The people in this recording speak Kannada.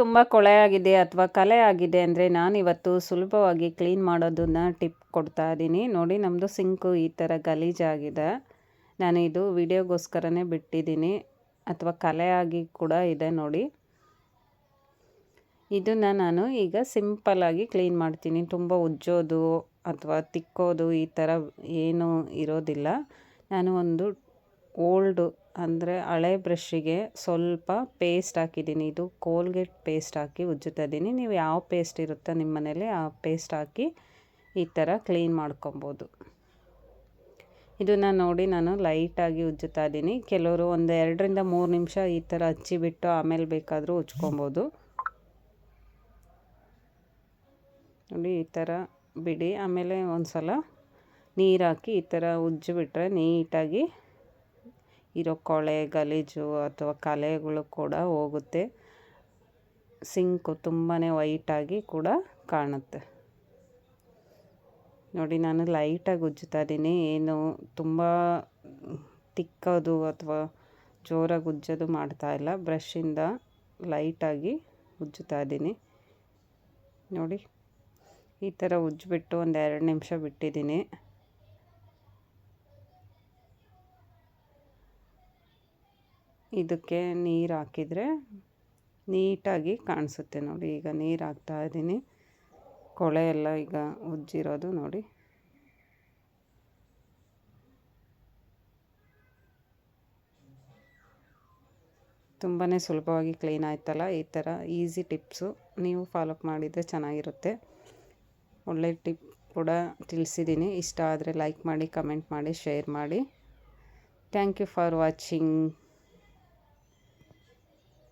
ತುಂಬ ಆಗಿದೆ ಅಥವಾ ಕಲೆ ಆಗಿದೆ ಅಂದರೆ ನಾನಿವತ್ತು ಸುಲಭವಾಗಿ ಕ್ಲೀನ್ ಮಾಡೋದನ್ನು ಟಿಪ್ ಕೊಡ್ತಾ ಇದ್ದೀನಿ ನೋಡಿ ನಮ್ಮದು ಸಿಂಕು ಈ ಥರ ಗಲೀಜಾಗಿದೆ. ನಾನು ಇದು ವಿಡಿಯೋಗೋಸ್ಕರನೇ ಬಿಟ್ಟಿದ್ದೀನಿ ಅಥವಾ ಕಲೆ ಆಗಿ ಕೂಡ ಇದೆ ನೋಡಿ. ಇದನ್ನು ನಾನು ಈಗ ಸಿಂಪಲ್ಲಾಗಿ ಕ್ಲೀನ್ ಮಾಡ್ತೀನಿ. ತುಂಬ ಉಜ್ಜೋದು ಅಥವಾ ತಿಕ್ಕೋದು ಈ ಥರ ಏನೂ ಇರೋದಿಲ್ಲ. ನಾನು ಒಂದು ಓಲ್ಡು ಅಂದರೆ ಹಳೆ ಬ್ರಷ್ಷಿಗೆ ಸ್ವಲ್ಪ ಪೇಸ್ಟ್ ಹಾಕಿದ್ದೀನಿ. ಇದು ಕೋಲ್ಗೇಟ್ ಪೇಸ್ಟ್ ಹಾಕಿ ಉಜ್ಜುತ್ತಾ ಇದ್ದೀನಿ. ನೀವು ಯಾವ ಪೇಸ್ಟ್ ಇರುತ್ತೋ ನಿಮ್ಮ ಮನೇಲಿ ಆ ಪೇಸ್ಟ್ ಹಾಕಿ ಈ ಥರ ಕ್ಲೀನ್ ಮಾಡ್ಕೊಬೋದು. ಇದನ್ನು ನೋಡಿ ನಾನು ಲೈಟಾಗಿ ಉಜ್ಜುತ್ತಾ ಇದ್ದೀನಿ. ಕೆಲವರು ಒಂದು ಎರಡರಿಂದ ಮೂರು ನಿಮಿಷ ಈ ಥರ ಹಚ್ಚಿಬಿಟ್ಟು ಆಮೇಲೆ ಬೇಕಾದರೂ ಉಜ್ಕೊಬೋದು. ನೋಡಿ, ಈ ಥರ ಬಿಡಿ. ಆಮೇಲೆ ಒಂದು ಸಲ ನೀರು ಹಾಕಿ ಈ ಥರ ಉಜ್ಜಿಬಿಟ್ರೆ ನೀಟಾಗಿ ಇರೋ ಕೊಳೆ, ಗಲೀಜು ಅಥವಾ ಕಲೆಗಳು ಕೂಡ ಹೋಗುತ್ತೆ. ಸಿಂಕು ತುಂಬಾ ವೈಟಾಗಿ ಕೂಡ ಕಾಣುತ್ತೆ. ನೋಡಿ, ನಾನು ಲೈಟಾಗಿ ಉಜ್ಜುತ್ತಾ ಇದ್ದೀನಿ. ಏನು ತುಂಬ ತಿಕ್ಕೋದು ಅಥವಾ ಜೋರಾಗಿ ಉಜ್ಜೋದು ಮಾಡ್ತಾಯಿಲ್ಲ ಬ್ರಷಿಂದ ಲೈಟಾಗಿ ಉಜ್ಜುತ್ತಾ ಇದ್ದೀನಿ. ನೋಡಿ, ಈ ಥರ ಉಜ್ಜಿಬಿಟ್ಟು ಒಂದು ಎರಡು ನಿಮಿಷ ಬಿಟ್ಟಿದ್ದೀನಿ. ಇದಕ್ಕೆ ನೀರು ಹಾಕಿದರೆ ನೀಟಾಗಿ ಕಾಣಿಸುತ್ತೆ ನೋಡಿ. ಈಗ ನೀರು ಹಾಕ್ತಾ ಇದ್ದೀನಿ. ಕೊಳೆ ಎಲ್ಲ ಈಗ ಉಜ್ಜಿರೋದು ನೋಡಿ. ತುಂಬಾ ಸುಲಭವಾಗಿ ಕ್ಲೀನ್ ಆಯ್ತಲ್ಲ? ಈ ಥರ ಈಸಿ ಟಿಪ್ಸು. ನೀವು ಫಾಲೋಅಪ್ ಮಾಡಿದರೆ ಚೆನ್ನಾಗಿರುತ್ತೆ. ಒಳ್ಳೆ ಟಿಪ್ ಕೂಡ ತಿಳಿಸಿದ್ದೀನಿ. ಇಷ್ಟ ಆದರೆ ಲೈಕ್ ಮಾಡಿ, ಕಮೆಂಟ್ ಮಾಡಿ, ಶೇರ್ ಮಾಡಿ. Thank you for watching.